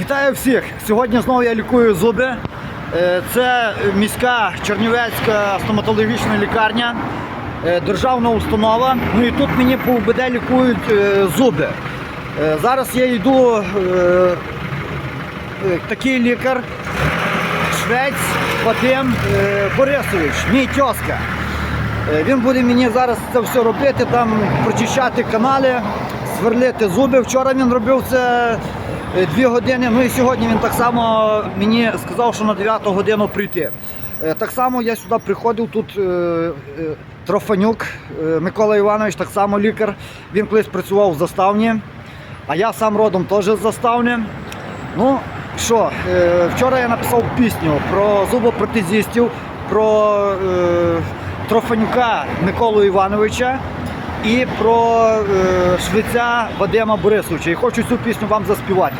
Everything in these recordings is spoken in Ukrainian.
Вітаю всіх! Сьогодні знову я лікую зуби. Е, Це міська Чернівецька стоматологічна лікарня, е, державна установа. Ну і тут мені по УБД лікують е, зуби. Зараз я йду такий лікар, швець Вадим Борисович, мій тьоска. Він буде мені зараз це все робити, там прочищати канали, сверлити зуби. Вчора він робив це дві години. Ну і сьогодні він так само мені сказав, що на 9 годину прийти. Е, Так само я сюди приходив тут. е, е, Трофанюк е, Микола Іванович, так само лікар. Він колись працював в заставні, а я сам родом теж з заставні. Ну що, е, вчора я написав пісню про зубопротезістів, про е, Трофанюка Миколу Івановича і про швидця швеця Вадима Борисовича. І хочу цю пісню вам заспівати.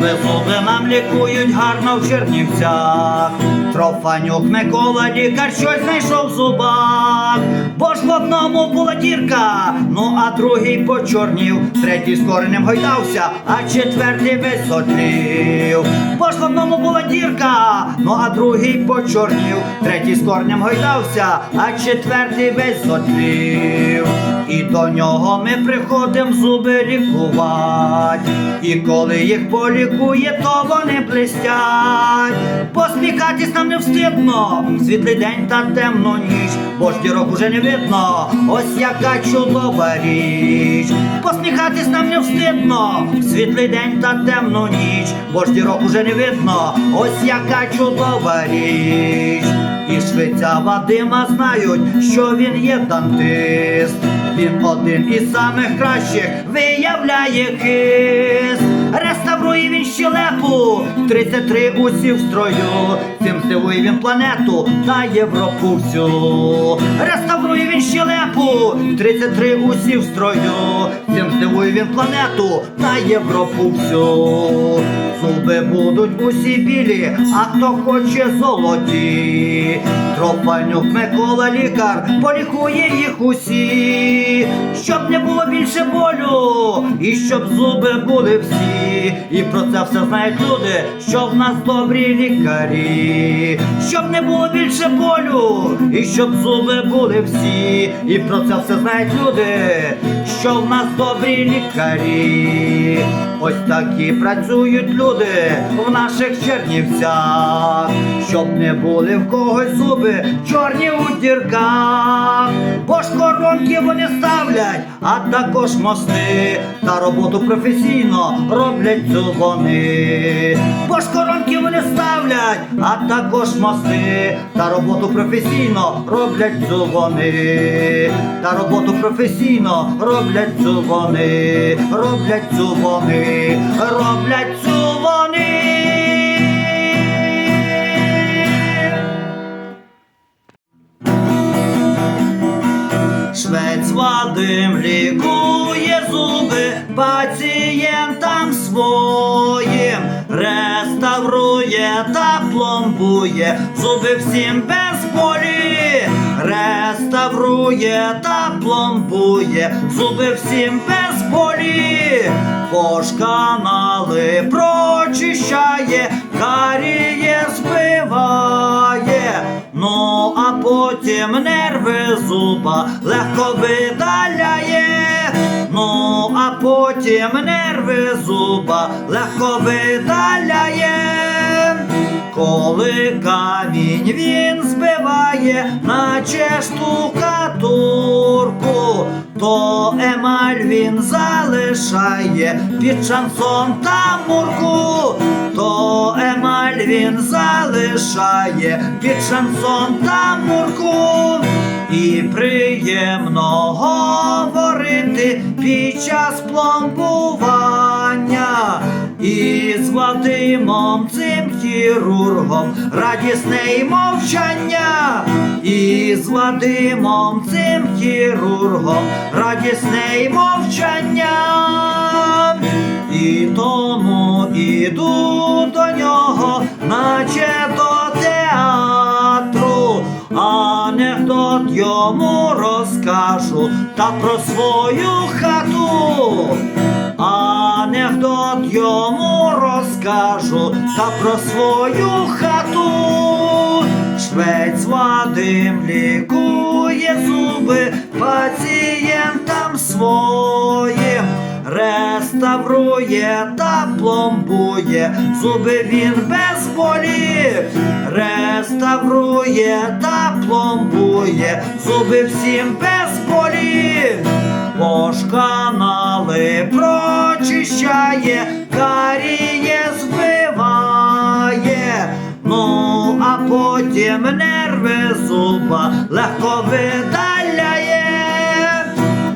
Зуби, зуби нам лікують гарно в Чернівцях. Трофанюк Микола лікар щось знайшов в зубах. Бо ж в одному була дірка, ну а другий почорнів, третій з коренем гойдався, а четвертий висотлів. Бо ж в одному була дірка, ну а другий почорнів, третій з коренем гойдався, а четвертий висотлів. І до нього ми приходимо зуби лікувати. І коли їх полікує, то вони блистять. Посміхатись нам не встидно, світлий день та темну ніч, бо ж дірок уже не видно, ось яка чудова річ. Посміхатись нам не встидно, світлий день та темну ніч, бо ж дірок уже не видно, ось яка чудова річ. І швеця Вадима знають, що він є дантист. Він один із самих кращих виявляє хист. Реставрує він щелепу, 33 усі в строю. Цим силує він планету та Європу всю. Реставрує він щелепу, 33 усі в строю. Цим здивує він планету та Європу всю. Зуби будуть усі білі, а хто хоче золоті. Тропанюк Микола лікар полікує їх усі, щоб не було більше болю, і щоб зуби були всі. І про це все знають люди, що в нас добрі лікарі, щоб не було більше болю, і щоб зуби були всі. І про це все знають люди, що в нас добрі лікарі. Ось такі працюють люди в наших чернівцях, щоб не були в когось зуби чорні у дірках, бо ж вони ставлять, а також мости, та роботу професійно роблять цю вони. Бо ж коронки вони ставлять, а також мости, та роботу професійно роблять цю вони. Та роботу професійно роблять цю вони, роблять цю вони, роблять цю. Швець Вадим лікує зуби пацієнтам своїм, реставрує та пломбує. Зуби всім без болі, реставрує та пломбує. Зуби всім без болі, Бо ж прочищає, каріє зуба легко видаляє. Ну а потім нерви зуба легко видаляє. Коли камінь він збиває, наче штукатурку, то емаль він залишає під шансон та мурку, то емаль він залишає під шансон та мурку. І приємно говорити під час пломбування. І з Вадимом цим хірургом радісне й мовчання, і з Вадимом цим хірургом радісне й мовчання. І тому іду до нього, наче йому розкажу та про свою хату. анекдот йому розкажу та про свою хату. Швець Вадим лікує зуби пацієнтам своїм, реставрує та пломбує зуби він без болі, реставрує та пломбує зуби всім без болі. Пошканали прочищає, каріє збиває. Ну, а потім нерви зуба легко видаляє.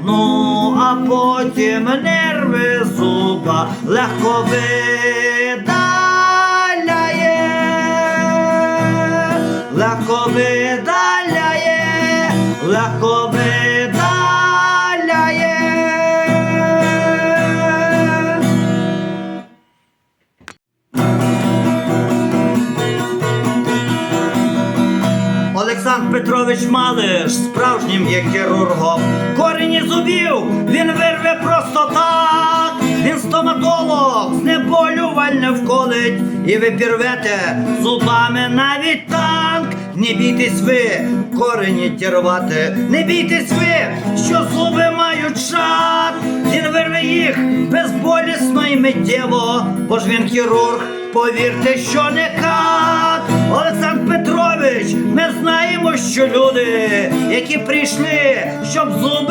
Ну, а потім нерви зуба легко видаляє. Видаляє, легко видаляє. Олександр Петрович Малиш справжнім є хірургом. Корені зубів він вирве просто так. Він стоматолог, знеболювальне вколить, і ви пірвете зубами навіть танк. Не бійтесь ви, корені тірувати, не бійтесь ви, що зуби мають шат. Він вирве їх безболісно і миттєво, бо ж він хірург, повірте, що не кат. Олександр Петрович, ми знаємо, що люди, які прийшли, щоб зуби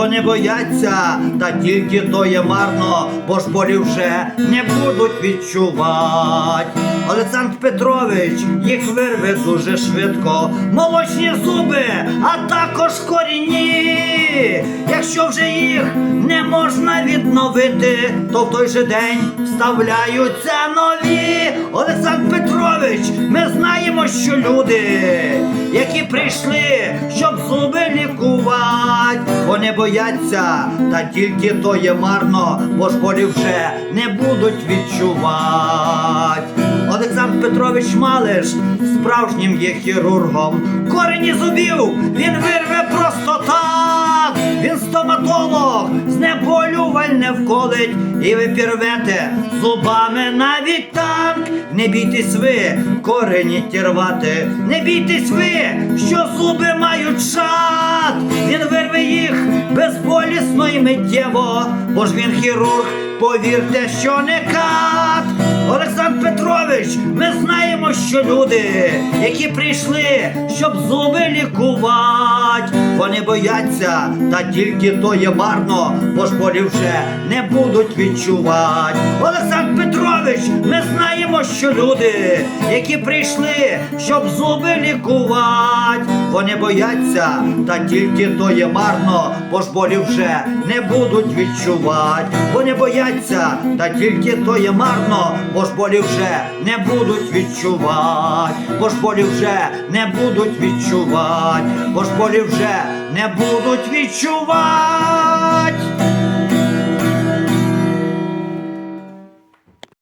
лікувати, не бояться, та тільки то є марно, бо ж болів вже не будуть відчувати. Олександр Петрович їх вирве дуже швидко, молочні зуби, а також корінні. Якщо вже їх не можна відновити, то в той же день вставляються нові. Олександр Петрович, ми знаємо, що люди, які прийшли, щоб зуби лікувати, вони бояться, та тільки то є марно, бо ж болі вже не будуть відчувати. Олександр Петрович Малиш справжнім є хірургом. Корені зубів він вирве просто так. Він стоматолог, знеболювальне вколить, і ви пірвете зубами навіть танк. Не бійтесь ви, корені тірвати, не бійтесь ви, що зуби мають шат. Він вирве їх безболісно і миттєво, бо ж він хірург, повірте, що не кат. Олександр Петрович, ми знаємо, що люди, які прийшли, щоб зуби лікувати, вони бояться, та тільки то є марно, бо ж болі вже не будуть відчувати. Олександр Петрович, ми знаємо, що люди, які прийшли, щоб зуби лікувати, вони бояться, та тільки то є марно, бо ж болі вже не будуть відчувати. Вони бояться, та тільки то є марно, бо ж болі вже не будуть відчувати, бо ж болі вже не будуть відчувати, бо ж болі вже не будуть відчувати.